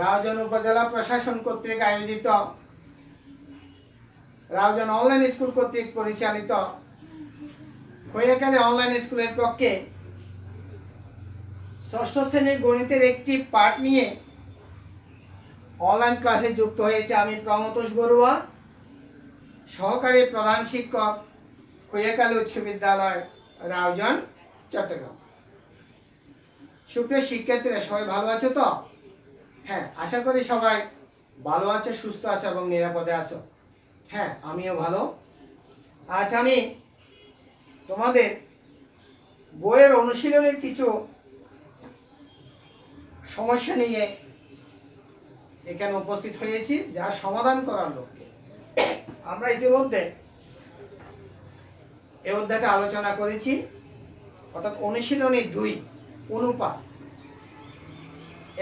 রাউজান উপজেলা প্রশাসন কর্তৃক আয়োজিত, রাউজান অনলাইন স্কুল কর্তৃক পরিচালিত। খৈয়াখালী অনলাইন স্কুলের পক্ষে ষষ্ঠ শ্রেণির গণিতের একটি পাঠ নিয়ে অনলাইন ক্লাসে যুক্ত হয়েছে আমি প্রমতোষ বড়ুয়া, সহকারী প্রধান শিক্ষক, খৈয়াখালী উচ্চ বিদ্যালয়, রাউজান, চট্টগ্রাম। সুপ্রিয় শিক্ষার্থীরা, সবাই ভালো আছো তো? হ্যাঁ আশা করি সবাই ভালো আছো, সুস্থ আছো এবং নিরাপদে আছো। হ্যাঁ আমিও ভালো। আজ আমি তোমাদের বইয়ের অনুশীলনের কিছু সমস্যা নিয়ে এখানে উপস্থিত হয়েছি, যা সমাধান করার লক্ষ্যে। আমরা ইতিমধ্যে এ অধ্যায়টা আলোচনা করেছি, অর্থাৎ অনুশীলনী দুই, অনুপাত।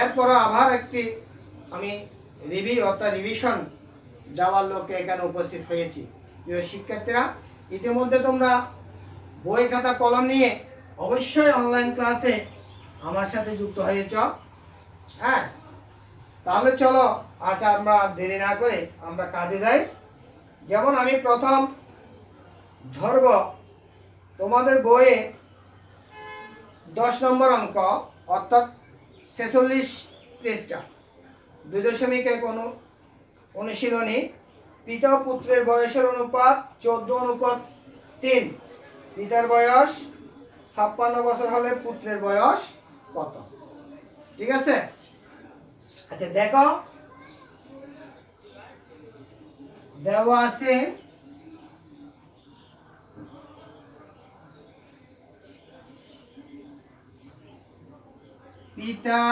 এরপর আবার একটি আমি রিভিউ অর্থাৎ রিভিশন যাওয়ার লক্ষ্যে এখানে উপস্থিত হয়েছি। শিক্ষার্থীরা, ইতিমধ্যে তোমরা বই খাতা, কলম নিয়ে অবশ্যই অনলাইন ক্লাসে আমার সাথে যুক্ত হয়েছ। হ্যাঁ? তাহলে চলো, আজ আমরা দেরি না করে আমরা কাজে যাই। যেমন আমি প্রথম ধরব তোমাদের বইয়ে দশ নম্বর অঙ্ক, অর্থাৎ ছেচল্লিশ পৃষ্ঠা দুই দশমিক এক অনু অনুশীলনী। পিতা পুত্রের বয়সের অনুপাত চোদ্দ, অনুপাত তিন। পিতার বয়স ছাপ্পান্ন বছর হলে পুত্রের বয়স কত? ঠিক আছে? আচ্ছা দেখো। দেওয়া আছে পিতা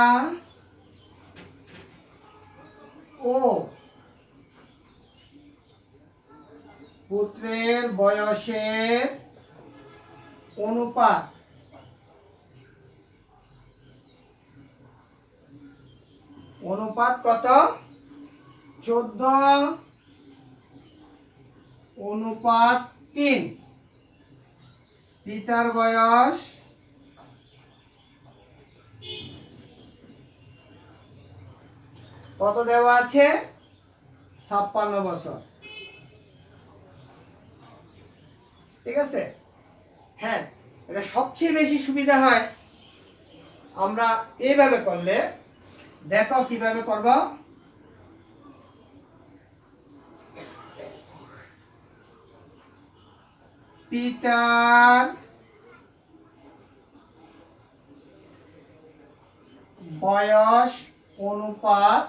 ও পুত্রের বয়সের অনুপাত। অনুপাত কত? চোদ্দ। অনুপাত তিন। পিতার বয়স কত দেওয়া আছে? ছাপ্পান্ন বছর। ঠিক আছে? হ্যাঁ এটা সবচেয়ে বেশি সুবিধা হয়। আমরা এইভাবে করলে, দেখো কীভাবে করব। পিতার বয়স অনুপাত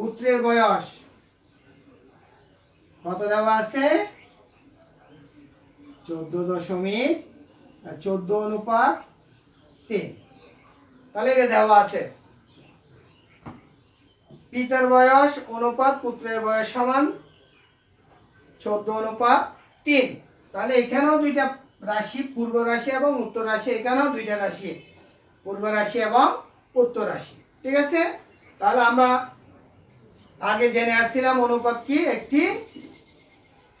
পুত্রের বয়স। কত দেওয়া আছে? চোদ্দ দশমিক চোদ্দ অনুপাত তিন। তাহলে এটা দেওয়া আছে। পিতার বয়স অনুপাত পুত্রের বয়স সমান চোদ্দ অনুপাত তিন। তাহলে এখানেও দুইটা রাশি, পূর্ব রাশি এবং উত্তর রাশি, এখানেও দুইটা রাশি, পূর্ব রাশি এবং উত্তর রাশি। ঠিক আছে? তাহলে আমরা আগে জেনে আসছিলাম অনুপাত কি? একটি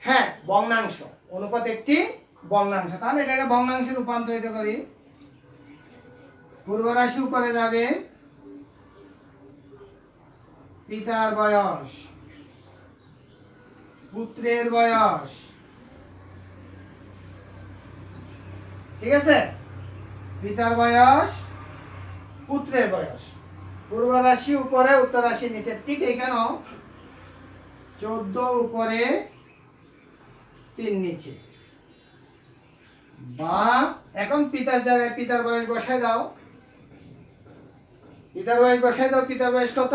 হ্যাঁ ভগ্নাংশ অনুপাত একটি ভগ্নাংশ তাহলে এটাকে ভগ্নাংশে রূপান্তরিত করি। পূর্ব রাশি উপরে যাবে পিতার বয়স। পুত্রের বয়স। ঠিক আছে? পিতার বয়স, পুত্রের বয়স। পূর্ব রাশি উপরে উত্তর রাশি নিচে। ঠিক এখানেও চোদ্দ উপরে, তিন নিচে। বা, এখন পিতার জায়গায় পিতার বয়স বসায় দাও। পিতার বয়স বসায় দাও, পিতার বয়স কত?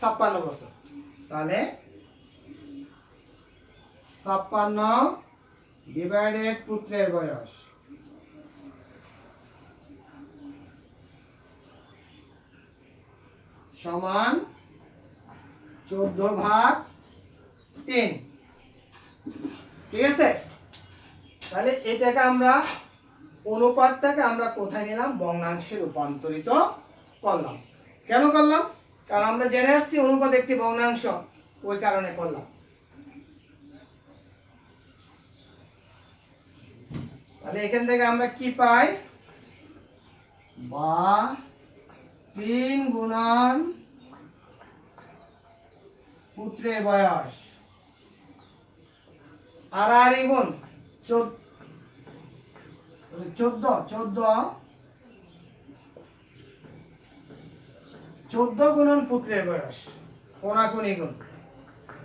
ছাপ্পান্ন বছর। তাহলে ছাপ্পান্ন ডিভাইডেড পুত্রের বয়স। সমান চোদ্দ ভাগ তিন। ঠিক আছে? তাহলে এটাকে আমরা অনুপাতটাকে আমরা কোথায় নিলাম? ভগ্নাংশে রূপান্তরিত করলাম। কেন করলাম? কারণ আমরা জেনে আসছি অনুপাত একটি ভগ্নাংশ। ওই কারণে করলাম। তাহলে এখান থেকে আমরা কি পাই? বা তিন গুণন পুত্রের বয়স। আর আর গুণ চোদ্দ চোদ্দ চোদ্দ। গুণন পুত্রের বয়স, কোনাকুনি গুণ।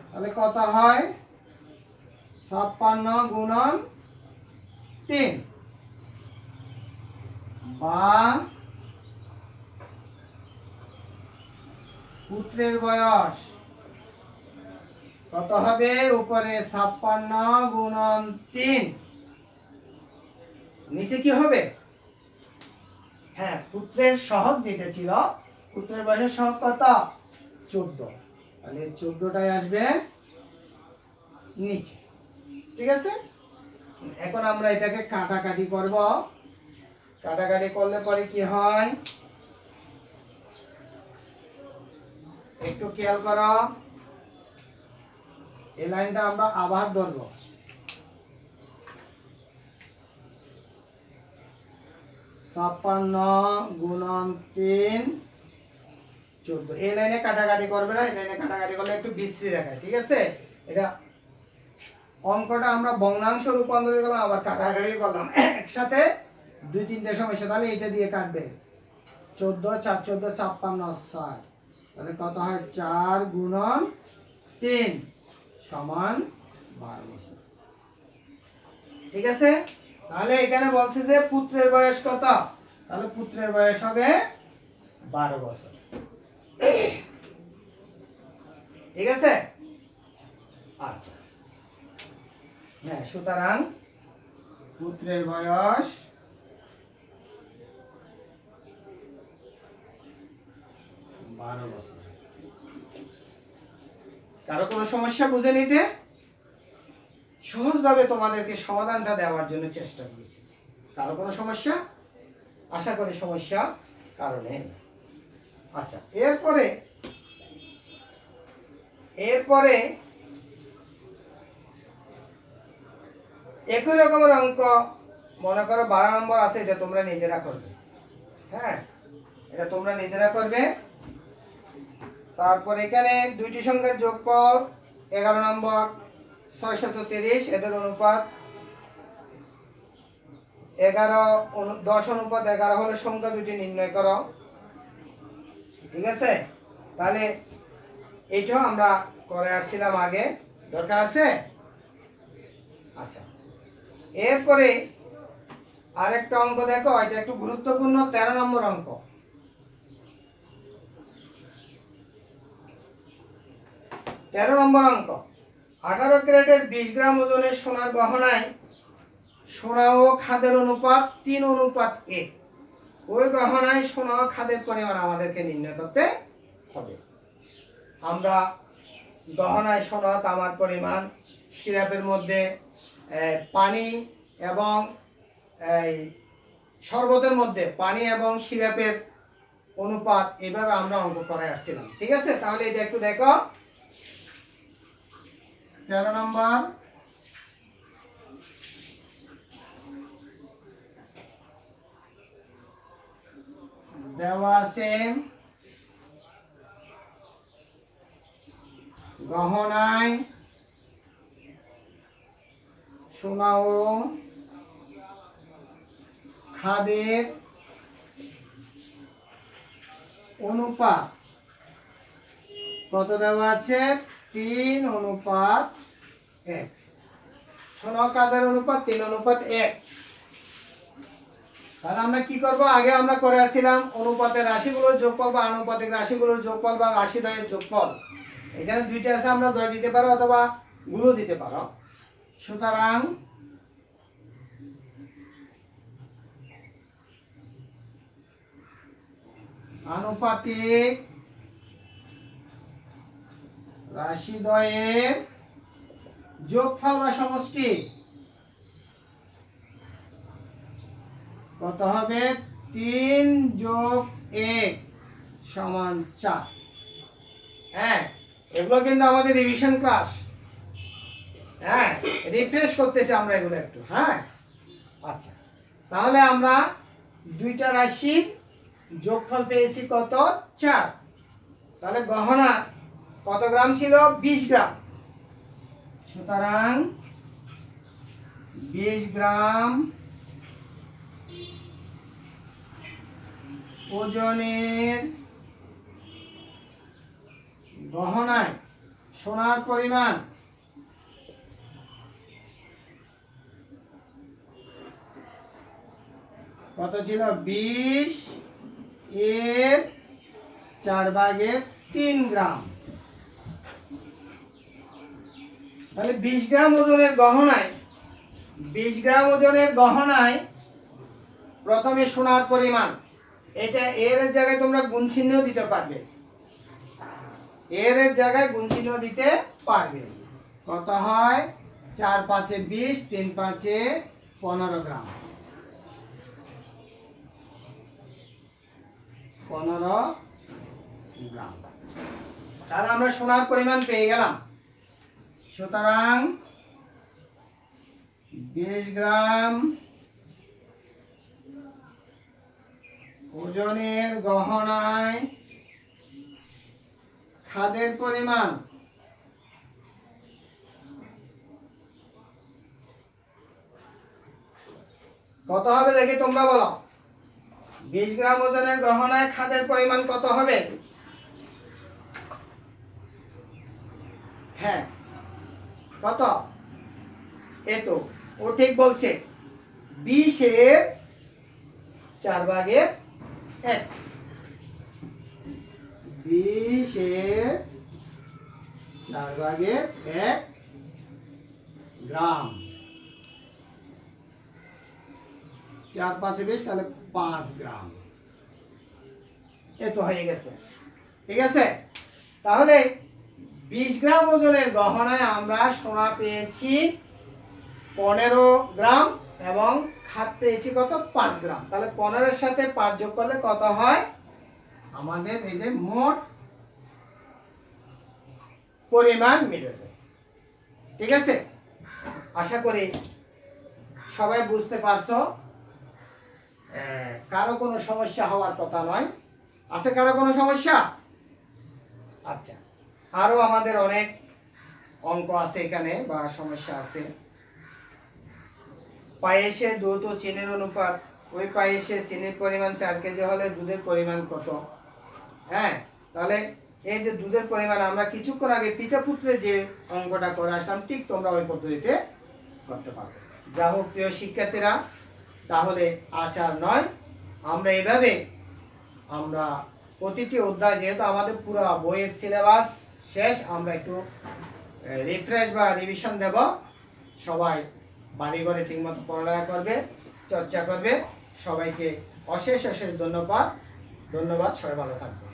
তাহলে কত হয়? ছাপ্পান্ন গুণন তিন। বা পুত্রের বয়স। কত হবে? উপরে ছাপ্পান্ন গুণন তিন। নিচে কি হবে? হ্যাঁ পুত্রের সহগ যেটা ছিল, পুত্রের বয়সের সহগ কত? চোদ্দ। তাহলে চোদ্দটাই আসবে নিচে। ঠিক আছে? এখন আমরা এটাকে কাটাকাটি করব। কাটাকাটি করলে পরে কি হয়? একটু খেয়াল করো। এই লাইনটা আমরা আবার ধরবো। ছাপ্পান্ন গুণন তিন, চোদ্দ। লাইনে কাটাকাটি করবে না লাইনে কাটাকাটি করলে একটু বিশ্রী দেখায়, ঠিক আছে? এটা অঙ্কটা আমরা ভগ্নাংশ রূপান্তরিত করলাম, আবার কাটাকাটি করলাম। একসাথে দুই তিনটে সমস্যা, তাহলে এইটা দিয়ে কাটবে। চোদ্দ, চার, চোদ্দ, ছাপ্পান্ন ষাট তাহলে কত হয়? চার গুণন তিন সমান বারো বছর। ঠিক আছে? তাহলে এখানে বলছে যে পুত্রের বয়স কত? তাহলে পুত্রের বয়স হবে বারো বছর। ঠিক আছে? আচ্ছা। হ্যাঁ সুতরাং পুত্রের বয়স বারো বছর। কারও কোনো সমস্যা বুঝে নিতে সহজভাবে তোমাদেরকে সমাধানটা দেওয়ার জন্য চেষ্টা করেছি। কারও কোনো সমস্যা? আশা করি সমস্যা কারণে আচ্ছা এরপরে এরপরে একই রকমের অঙ্ক, মনে করো বারো নম্বর আছে, এটা তোমরা নিজেরা করবে। হ্যাঁ এটা তোমরা নিজেরা করবে। তারপর এখানে দুইটি সংখ্যার যোগফল, এগারো নম্বর, ছয়শত তিরিশ, এদের অনুপাত এগারো দশ অনুপাত এগারো হলে সংখ্যা দুটি নির্ণয় করো। ঠিক আছে? তাহলে এইটাও আমরা করে আসছিলাম আগে। দরকার আছে? আচ্ছা। এরপরে আরেকটা অঙ্ক দেখো, এটা একটু গুরুত্বপূর্ণ, তেরো নম্বর অঙ্ক। তেরো নম্বর অঙ্ক। আঠারো ক্যারেটের বিশ গ্রাম ওজনের সোনার গহনায় সোনা ও খাদের অনুপাত তিন অনুপাত এক ওই গহনায় সোনা ও খাদের পরিমাণ আমাদেরকে নির্ণয় করতে হবে। আমরা গহনায় সোনা, তামার পরিমাণ, সিরাপের মধ্যে পানি এবং, এই, শরবতের মধ্যে পানি এবং সিরাপের অনুপাত এভাবে আমরা অঙ্ক করে আসছিলাম। ঠিক আছে? তাহলে এটা একটু দেখো। তেরো নম্বর। দেওয়া আছে গহনায় সোনা ও খাদের অনুপাত কত দেওয়া আছে? তিন অনুপাত এক। সোনা ও খাদের অনুপাত? তিন অনুপাত এক। তাহলে আমরা কি করব? আগে আমরা করে আসছিলাম অনুপাতের রাশিগুলোর যোগফল বা আনুপাতিক রাশিগুলোর যোগফল বা রাশি দয়ের যোগফল। এখানে দুইটা আছে, আমরা দয় দিতে পারো অথবা গুলো দিতে পারো। সুতরাং আনুপাতিক রাশি দয়ের যোগফল বা সমষ্টি কত হবে? তিন যোগ এক সমান চার। হ্যাঁ এগুলো কিন্তু আমাদের রিভিশন ক্লাস হ্যাঁ রিফ্রেশ করতেছি আমরা এগুলো একটু হ্যাঁ? আচ্ছা তাহলে আমরা দুইটা রাশির যোগফল পেয়েছি কত? চার। তাহলে গহনা কত গ্রাম ছিল? বিশ গ্রাম। সুতরাং বিশ গ্রাম ওজনের গহনায় সোনার পরিমাণ কত ছিল? বিশ এর চার ভাগের তিন গ্রাম। তাহলে বিশ গ্রাম ওজনের গহনায়, বিশ গ্রাম ওজনের গহনায় প্রথমে সোনার পরিমাণ, এটা এর জায়গায় তোমরা গুণ চিহ্ন দিতে পারবে। এর জায়গায় গুণ চিহ্ন দিতে পারবে। কত হয়? চার পাঁচে বিশ, তিন পাঁচে পনেরো গ্রাম। পনেরো গ্রাম। তাহলে আমরা সোনার পরিমাণ পেয়ে গেলাম। সুতরাং বিশ গ্রাম ওজনের গহনায় খাদের পরিমাণ কত হবে দেখি তোমরা বলো? বিশ গ্রাম ওজনের গহনায় খাদের পরিমাণ কত হবে? হ্যাঁ। কত? এতো ও ঠিক বলছে। বিশের চার ভাগের এক। বিশের চার ভাগের এক গ্রাম। চার পাঁচে বিশ, তাহলে পাঁচ গ্রাম। এ হয়ে গেছে। ঠিক আছে? তাহলে বিশ গ্রাম ওজনের গহনায় আমরা সোনা পেয়েছি পনেরো গ্রাম এবং খাদ পেয়েছি কত? পাঁচ গ্রাম। তাহলে পনেরোর সাথে পাঁচ যোগ করলে কত হয়? আমাদের এই যে মোট পরিমাণ মিলে যায় ঠিক আছে? আশা করি সবাই বুঝতে পারছ। কারও কোনো সমস্যা হওয়ার কথা নয়। আছে কারও কোনো সমস্যা? আচ্ছা। আরও আমাদের অনেক অঙ্ক আছে এখানে বা সমস্যা আছে। পায়েসে দুধ ও চিনির অনুপাত, ওই পায়েসে চিনির পরিমাণ চার কেজি হলে দুধের পরিমাণ কত? হ্যাঁ তাহলে এই যে দুধের পরিমাণ, আমরা কিছুক্ষণ আগে পিতা পুত্রে যে অঙ্কটা করে আসলাম, ঠিক তোমরা ওই পদ্ধতিতে করতে পারবে। যা হোক, প্রিয় শিক্ষার্থীরা, তাহলে আচার নয়। আমরা এভাবে, আমরা প্রতিটি অধ্যায়, যেহেতু আমাদের পুরো বইয়ের সিলেবাস শেষ, আমরা একটু রিফ্রেশ বা রিভিশন দেব। সবাই বাড়ি ঘরে ঠিকমতো পড়ালেখা করবে, চর্চা করবে। সবাইকে অশেষ অশেষ ধন্যবাদ। ধন্যবাদ, সবাই ভালো থাকবে